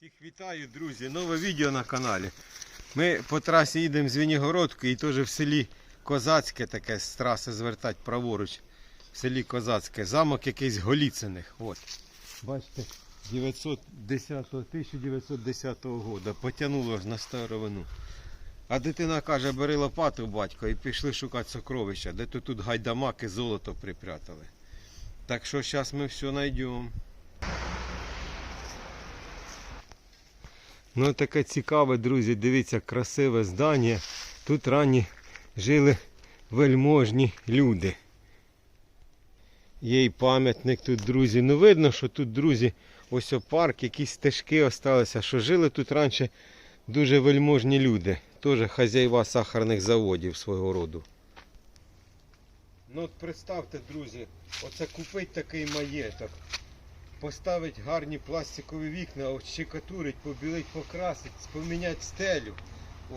Всіх вітаю, друзі! Нове відео на каналі. Ми по трасі їдемо з Вінігородки і теж в селі Козацьке таке з траси звертать праворуч. В селі Козацьке. Замок якийсь Голіциних. От. Бачите, 910, 1910 року. Потягнуло на старовину. А дитина каже, бери лопату, батько, і пішли шукати сокровища, де то тут гайдамаки золото припрятали. Так що зараз ми все знайдемо. Ну таке цікаве, друзі, дивіться, красиве здання. Тут рані жили вельможні люди. Є й пам'ятник тут, друзі. Ну видно, що тут, друзі, ось парк, якісь стежки осталися, що жили тут раніше дуже вельможні люди. Теж хазяїва сахарних заводів свого роду. Ну от представте, друзі, оце купить такий маєток поставить гарні пластикові вікна, от щекотурить, побілить, покрасить, поміняти стелю.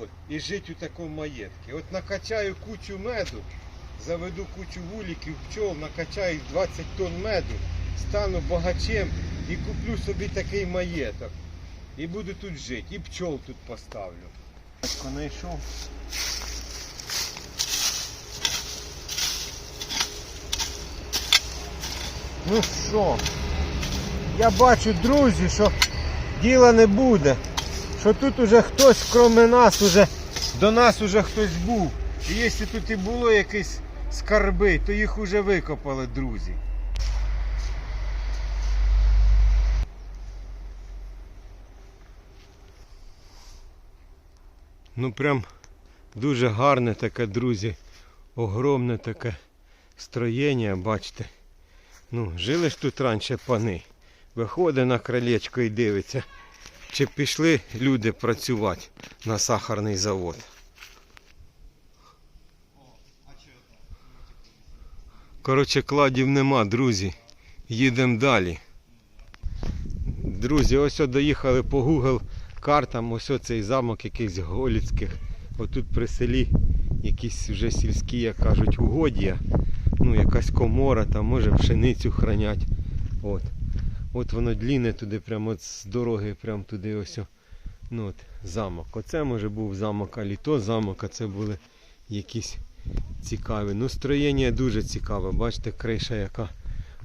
От, і жити у такому маєтку. От накачаю кучу меду, заведу кучу вуликів, пчол, накачаю 20 тонн меду, стану багачем і куплю собі такий маєток. І буду тут жити. І пчол тут поставлю. Знайшов. Ну що? Я бачу, друзі, що діла не буде. Що тут уже хтось, кроме нас, уже, до нас уже хтось був. І якщо тут і було якісь скарби, то їх уже викопали, друзі. Ну прям дуже гарне таке, друзі. Огромне таке строєння, бачите. Ну, жили ж тут раніше пани. Виходить на крилечко і дивиться, чи пішли люди працювати на сахарний завод. Коротше, кладів нема, друзі. Їдемо далі. Друзі, ось доїхали по Google картам, ось цей замок якийсь Голіцьких. Отут при селі якісь вже сільські, як кажуть, угодія. Ну, якась комора, там може пшеницю хранять. От. От воно длінне туди, прямо от з дороги, прямо туди ось. Ну, от, замок. Оце може був замок, а літо замок, а це були якісь цікаві. Ну, строєння дуже цікаве. Бачите, криша яка.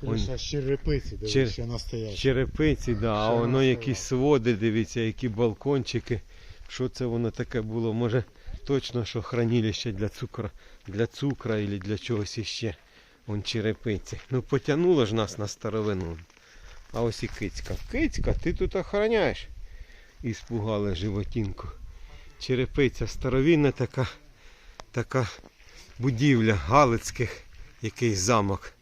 Криша з черепиці, дивись, Чер- ще настояща. Черепиці, да, а воно якісь своди, дивіться, які балкончики. Що це воно таке було? Може точно, що хранилище для цукру, для цукра або для чогось іще. Вон черепиці. Ну потягнуло ж нас на старовину. А ось і кицька. Кицька, ти тут охороняєш. І животінку. Черепиця старовинна така, така будівля Галицьких, якийсь замок.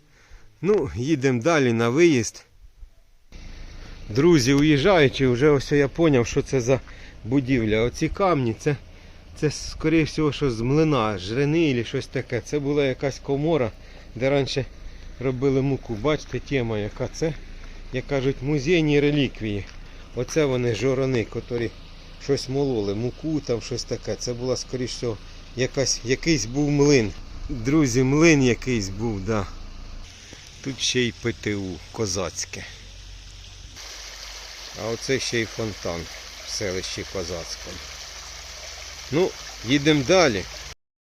Ну, їдемо далі на виїзд. Друзі, уїжджаючи, вже ось я зрозумів, що це за будівля. Оці камні, це, це скоріше всього, що з млина, жрени або щось таке. Це була якась комора, де раніше робили муку. Бачите, тема яка це, як кажуть, музейні реліквії. Оце вони жорони, котрі щось мололи, муку там щось таке. Це була, всього, якась, якийсь був млин. Друзі, млин якийсь був, так. Да. Тут ще й ПТУ козацьке. А оце ще й фонтан в селищі Козацькому. Ну, їдемо далі.